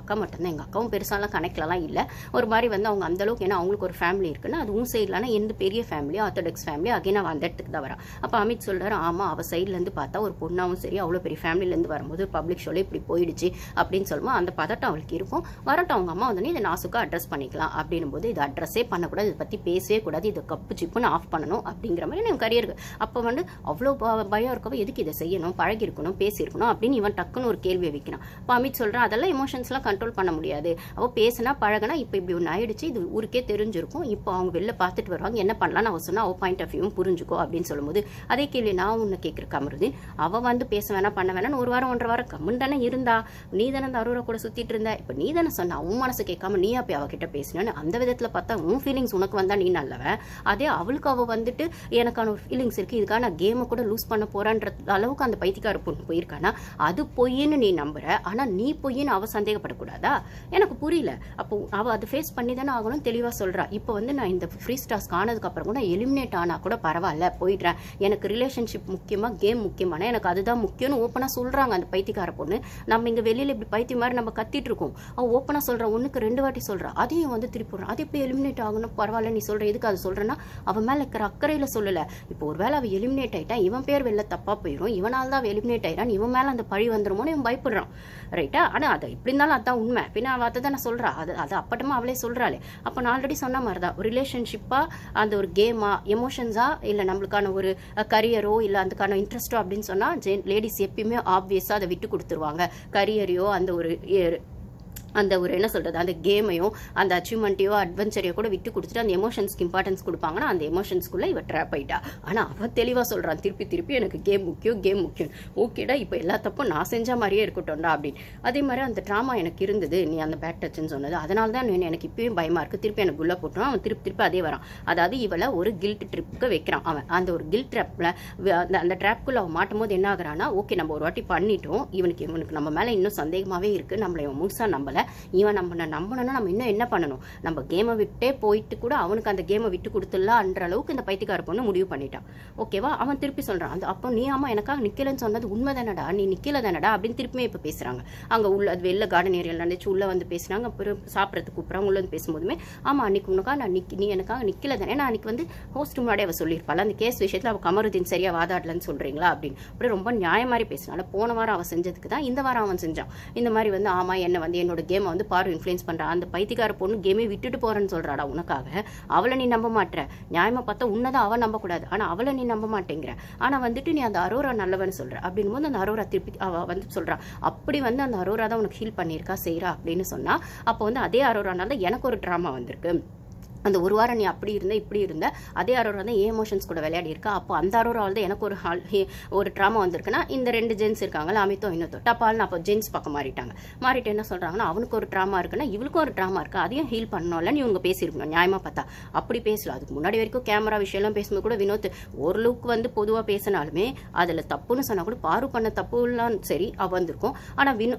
எங்கள் அக்கா மட்டும்தான். எங்கள் அக்காவும் பெருசாலாம் கணக்கிலலாம் இல்லை. ஒரு மாதிரி வந்து அவங்க அந்தளவுக்கு ஏன்னா அவங்களுக்கு ஒரு ஃபேமிலி இருக்குன்னா அது உன் சைட்லனா எந்த பெரிய ஃபேமிலி ஆர்த்தடாக்ஸ் ஃபேமிலி அகைன் அவன் அந்த இடத்துக்கு தான் வரான் அப்போ அமித் சொல்கிறார் ஆமாம் அவள் சைட்லேருந்து பார்த்தா ஒரு பொண்ணாவும் சரி அவ்வளோ பெரிய ஃபேமிலிலேருந்து வரும்போது பப்ளிக் ஷோல இப்படி போயிடுச்சு அப்படின்னு சொல்லுவோம் அந்த பதட்டம் அவளுக்கு இருக்கும். வரட்டும் அவங்க அம்மா வந்து இதை நாசுக்காக அட்ரஸ் பண்ணிக்கலாம் அப்படின்னும் போது இது அட்ரஸே பண்ணக்கூடாது இதை பற்றி பேசவே கூடாது இதை கப்பு சிப்புன்னு ஆஃப் பண்ணணும் அப்படிங்கிற மாதிரி என் கரியருக்கு அப்போ வந்து அவ்வளோ ப- பயம் இருக்கவோ எதுக்கு இதை செய்யணும் பழகிருக்கணும் பேசியிருக்கணும் அப்படின்னு இவன் டக்குன்னு ஒரு கேள்வியை வைக்கிறான். இப்போ அமித் சொல்கிறான் அதெல்லாம் எமோஷன்ஸ்லாம் கண்ட்ரோல் பண்ண முடியாது. அவள் பேசினா பழகினா இப்போ இப்படி ஒன்று ஆயிடுச்சு இது ஊருக்கே தெரிஞ்சிருக்கும். இப்போ அவங்க வெளில பார்த்துட்டு வருவாங்க என்ன பண்ணலாம்னு அவள் சொன்னால் அவள் பாயிண்ட் ஆஃப் வியூவும் புரிஞ்சுக்கோ அப்படின்னு சொல்லும்போது அதே கேள்வி நான் உன்னை கேட்குற கமருதீன். அவள் வந்து பேச வேணாம் பண்ண வேணாம்னு ஒரு வாரம் ஒன்றரை வாரம் கம்முன்னு தானே இருந்தா. நீ தானே அந்த அருவரை கூட சுற்றிட்டு இருந்த. இப்போ நீ தானே சொன்ன உன் மனசு கேட்காம நீயா அப்போ அவகிட்ட பேசினு அந்த விதத்தில் பார்த்தா உன் ஃபீலிங்ஸ் உனக்கு வந்தால் நீ நல்லவன் அதே அவளுக்கு அவள் வந்துட்டு எனக்கான ஒரு ஃபீலிங்ஸ் இருக்குது இதுக்காக நான் கேமை கூட லூஸ் பண்ண போகிறான்ற அளவுக்கு அந்த பைத்தியக்கார பொண்ணு போயிருக்கானா? அது பொய்ன்னு நீ நம்புற. ஆனால் நீ பொய்ன்னு அவ சந்தேகப்படக்கூடாதா எனக்கு புரியல. அப்போ அவ அதை ஃபேஸ் பண்ணி தானே ஆகணும் தெளிவா சொல்றா. இப்போ வந்து நான் இந்த ஃப்ரீ ஸ்டார்ஸ் ஆனதுக்கப்புறம் கூட எலிமினேட் ஆனா கூட பரவாயில்ல போயிடுறேன். எனக்கு ரிலேஷன்ஷிப் முக்கியமா கேம் முக்கியமான எனக்கு அதுதான் முக்கியம்னு ஓப்பனா சொல்றாங்க அந்த பைத்தியக்கார பொண்ணு. நம்ம இங்க வெளியில இப்படி பைத்தியம் மாதிரி நம்ம கத்திட்டு இருக்கோம். அவள் ஓப்பனா சொல்றா ஒண்ணுக்கு ரெண்டு வாட்டி சொல்றா. அதையும் வந்து திருப்பி விடுறான் அது இப்போ எலிமினேட் ஆகணும்? பரவாயில்ல நீ சொல்ற எதுக்கு அது சொல்றேன்னா அவன் மேலே இருக்கிற அக்கறையில சொல்லலை. இப்போ ஒருவேளை அவள் எலிமினேட் ஆயிட்டா இவன் பேர் வெளில தப்பா போயிடும் இவனால தான் எலிமினேட் ஆகிறான் இவன் மேலே அந்த பழி வந்துருமோன்னு இவன் பயப்படுறான். ரைட்டா ஆனால் அதை எப்படி இருந்தாலும் அதான் உண்மை. பின்ன அவ அதை தானே சொல்றா. அது அது அப்பட்டமா அவளே சொல்கிறாளே அப்போ நான் ஆல்ரெடி சொன்ன மாதிரி தான் ரிலேஷன்ஷிப்பாக அந்த ஒரு கேமா எமோஷன்ஸா இல்லை நம்மளுக்கான ஒரு கரியரோ இல்லை அதுக்கான இன்ட்ரெஸ்டோ அப்படின்னு சொன்னால் ஜென் லேடிஸ் எப்பயுமே ஆப்வியஸாக அதை விட்டு கொடுத்துருவாங்க. கரியரையோ அந்த ஒரு அந்த ஒரு என்ன சொல்கிறது அந்த கேமையும் அந்த அச்சீவ்மெண்ட்டையோ அட்வென்ச்சரையோ கூட விட்டு கொடுத்துட்டு அந்த எமோஷன்ஸ்க்கு இம்பார்ட்டன்ஸ் கொடுப்பாங்கன்னா அந்த எமோஷன்ஸ்க்குள்ளே இவ ட்ராப் ஆகிட்டா ஆனால் அவள் தெளிவாக சொல்கிறான் திருப்பி திருப்பி எனக்கு கேம் முக்கியம் கேம் முக்கியம் ஓகேடா இப்போ எல்லா தப்பும் நான் செஞ்ச மாதிரியே இருக்கட்டும்டா அப்படின்னு. அதே மாதிரி அந்த ட்ராமா எனக்கு இருந்தது நீ அந்த பேட் டச்னு சொன்னது. அதனால தான் நான் எனக்கு இப்பயும் பயமாக இருக்குது திருப்பி எனக்கு உள்ள போட்டோம் அவன் திருப்பி திருப்பி அதே வரான். அதாவது இவளை ஒரு கில்ட் ட்ரிப்புக்கு வைக்கிறான் அவன். அந்த ஒரு கில்ட் ட்ராப்பில் அந்த அந்த ட்ராப்புக்குள்ளே அவன் மாட்டும் போது என்ன ஆகுறான்னா ஓகே நம்ம ஒரு வாட்டி பண்ணிட்டோம். இவனுக்கு இவனுக்கு நம்ம மேலே இன்னும் சந்தேகமாகவே இருக்குது நம்மளை இவன் முழுசாக நம்பல. இவன் நம்ம நம்பணும்னா நம்ம இன்னும் என்ன பண்ணணும்? நம்ம கேமை விட்டே போயிட்டு கூட அவனுக்கு அந்த கேமை விட்டு கொடுத்துடலான்ற அளவுக்கு இந்த பைத்தியக்கார பொண்ணு முடிவு பண்ணிட்டான். ஓகேவா அவன் திருப்பி சொல்கிறான் அந்த அப்போ நீ ஆமாம் எனக்காக நிற்கலன்னு சொன்னது உண்மை தானடா? நீ நிற்கல தானடா? அப்படின்னு திருப்பியும் இப்போ பேசுகிறாங்க அங்கே உள்ள அது வெளில கார்டன் ஏரியாவில் நடந்துச்சு. உள்ளே வந்து பேசுனாங்க. அப்புறம் சாப்பிட்றதுக்கு கூப்பிட்றாங்க. உள்ள வந்து பேசும்போதுமே ஆமா அன்னைக்கு உனக்காக நான் நிக் நீ எனக்காக நிற்கல தானே? நான் அன்னைக்கு வந்து ஹோஸ்ட் முன்னாடி அவ சொல்லியிருப்பாள்? அந்த கேஸ் விஷயத்தில் அவள் கமருதீன் சரியாக வாதாடலன்னு சொல்கிறீங்களா அப்படின்னு. அப்புறம் ரொம்ப நியாய மாதிரி பேசினால போன வாரம் அவன் செஞ்சதுக்கு தான் இந்த வாரம் அவன் செஞ்சான். இந்த மாதிரி வந்து ஆமாம் என்னை வந்து என்னோட கேமை வந்து பாரு இன்ஃப்ளூயன்ஸ் பண்ணுறான் அந்த பைத்தியக்கார பொண்ணு கேமே விட்டுட்டு போகிறேன்னு சொல்கிறாடா உனக்காக. அவளை நீ நம்ப மாட்டேற. நியாயமாக பார்த்தா உன்னை தான் அவள் நம்பக்கூடாது. ஆனால் அவளை நீ நம்ப மாட்டேங்கிற. ஆனால் வந்துட்டு நீ அந்த அரோரா நல்லவன்னு சொல்கிற அப்படின்னும் போது அந்த அரோரா திருப்பி அவள் வந்து சொல்கிறா அப்படி வந்து அந்த அரோரா தான் உனக்கு ஹீல் பண்ணியிருக்கா செய்கிறா அப்படின்னு சொன்னால் அப்போ வந்து அதே அரோரானால எனக்கு ஒரு ட்ராமா வந்திருக்கு. அந்த ஒரு வாரம் நீ அப்படி இருந்த இப்படி இருந்த அதே அரோரா தான் ஏமோஷன்ஸ் கூட விளையாடி இருக்கா? அப்போ அந்த அரோராவில் தான் எனக்கு ஒரு ஹால் ஒரு ட்ராமா வந்திருக்குன்னா இந்த ரெண்டு ஜென்ஸ் இருக்காங்கல்ல அமித்தோ இன்னத்தோ டப்பால்னு அப்போ ஜென்ஸ் பக்கம் மாறிட்டாங்க. மாறிட்டு என்ன சொல்கிறாங்கன்னா அவனுக்கு ஒரு ட்ராமா இருக்குன்னா இவளுக்கும் ஒரு ட்ராமா இருக்கு. அதையும் ஹீல் பண்ணணும்ல நீ இவங்க பேசியிருக்கணும் நியாயமாக பார்த்தா. அப்படி பேசல. அதுக்கு முன்னாடி வரைக்கும் கேமரா விஷயம்லாம் பேசும்போது கூட வினோத் ஓரளவுக்கு வந்து பொதுவாக பேசினாலுமே அதில் தப்புன்னு சொன்னால் கூட பாரு பண்ண தப்புலாம் சரி அவ வந்திருக்கும். ஆனால் வினோ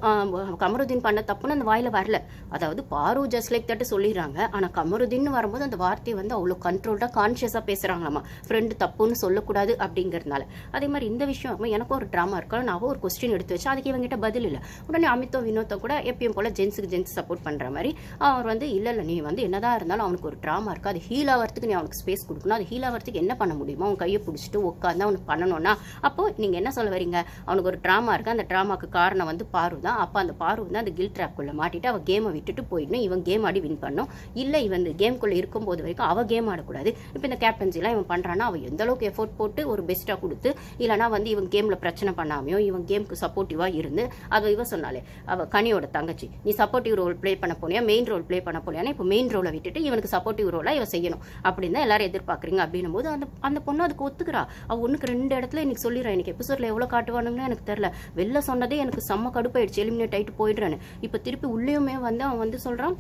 கமருதீன் பண்ண தப்புன்னு அந்த வாயில் வரல. அதாவது பாரு ஜஸ்ட் லைக் தட்டு சொல்லிடுறாங்க. ஆனால் கமருதீன் வரும்போது அந்த வார்த்தையை வந்து அவ்வளோ கண்ட்ரோல்டாக கான்ஷியஸாக பேசுகிறாங்களாம்மா ஃப்ரெண்டு தப்புன்னு சொல்லக்கூடாது அப்படிங்கிறதுனால. அதே மாதிரி இந்த விஷயம் எனக்கும் ஒரு ட்ராமா இருக்கா. நான் ஒரு கொஸ்டின் எடுத்து வச்சு அதுக்கு இவங்ககிட்ட பதில் இல்லை. உடனே அமித்தோ வினோத்தோ கூட எப்பயும் போல் ஜென்ஸுக்கு ஜென்ஸ் சப்போர்ட் பண்ணுற மாதிரி அவர் வந்து இல்லை இல்லை நீ வந்து என்னதான் இருந்தாலும் அவனுக்கு ஒரு ட்ராமா இருக்குது அது ஹீல் ஆகிறதுக்கு நீ அவனுக்கு ஸ்பேஸ் கொடுக்கணும். அது ஹீல் ஆகிறதுக்கு என்ன பண்ண முடியுமோ அவன் கையை பிடிச்சிட்டு உட்காந்து அவனுக்கு பண்ணணும்னா அப்போ நீங்கள் என்ன சொல்ல வரீங்க அவனுக்கு ஒரு ட்ராமா இருக்குது அந்த ட்ராமாக்கு காரணம் வந்து பாரு தான். அப்போ அந்த பாரு வந்து அந்த கில் ட்ராப்குள்ளே மாட்டிட்டு அவன் கேமை விட்டுட்டு போயிடணும். இவன் கேம் ஆடி வின் பண்ணும். இல்லை இவன் கேம்குள்ளே இருக்கும்போது வரைக்கும் அவள் கேம் ஆடக்கூடாது. இப்போ இந்த கேப்டன்சிலாம் இவன் பண்ணுறான்னா அவள் எந்த அளவுக்கு எஃபோர்ட் போட்டு ஒரு பெஸ்ட்டாக கொடுத்து இல்லைனா வந்து இவன் கேமில் பிரச்சனை பண்ணாமையோ இவன் கேமுக்கு சப்போர்ட்டிவாக இருந்து அவள் இவ சொன்னாலே அவள் கனியோட தங்கச்சி நீ சப்போர்ட்டிவ் ரோல் ப்ளே பண்ண போனியா மெயின் ரோல் ப்ளே பண்ண போனியானா இப்போ மெயின் ரோலை விட்டுட்டு இவனுக்கு சப்போர்ட்டிவ் ரோலாக இவன் செய்யணும். அப்படின்னு தான் எல்லாரும் எதிர்பார்க்குறீங்க அப்படின்னும் போது அந்த அந்த பொண்ணு அதுக்கு ஒத்துக்கிறா. அவள் ஒன்றுக்கு ரெண்டு இடத்துல இன்னைக்கு சொல்லிடுறேன் எனக்கு எபிசோடில் எவ்வளோ காட்டுவானுங்கன்னு எனக்கு தெரில வெளில சொன்னதே எனக்கு செம்ம கடுப்பாயிடுச்சு எலிமினேட் ஆகிட்டு போயிடுறேன்னு. இப்போ திருப்பி உள்ளேயுமே வந்து அவன் வந்து சொல்கிறான்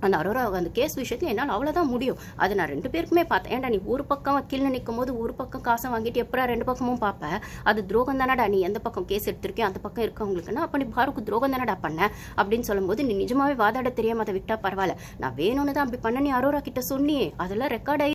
அந்த அரோரா அந்த கேஸ் விஷயத்தில் என்னால் அவ்வளோதான் முடியும். அது நான் ரெண்டு பேருக்குமே பார்த்தேன். ஏன்டா நீ ஒரு பக்கம் வக்கீல்னு நிற்கும் போது ஒரு பக்கம் காசை வாங்கிட்டு எப்படா ரெண்டு பக்கமும் பார்ப்ப? அது துரோகம் தானடா. நீ எந்த பக்கம் கேஸ் எடுத்திருக்கியோ அந்த பக்கம் இருக்கவங்களுக்குன்னா அப்போ நீ பாருக்கு துரோகம் தானடா பண்ண? அப்படின்னு சொல்லும்போது நீ நிஜமாவே வாதாட தெரியாமல் அதை விட்டால் பரவாயில்ல. நான் வேணும்னு தான் அப்படி பண்ண நீ அரோரா கிட்ட சொன்னியே. அதெல்லாம் ரெக்கார்ட் ஆகி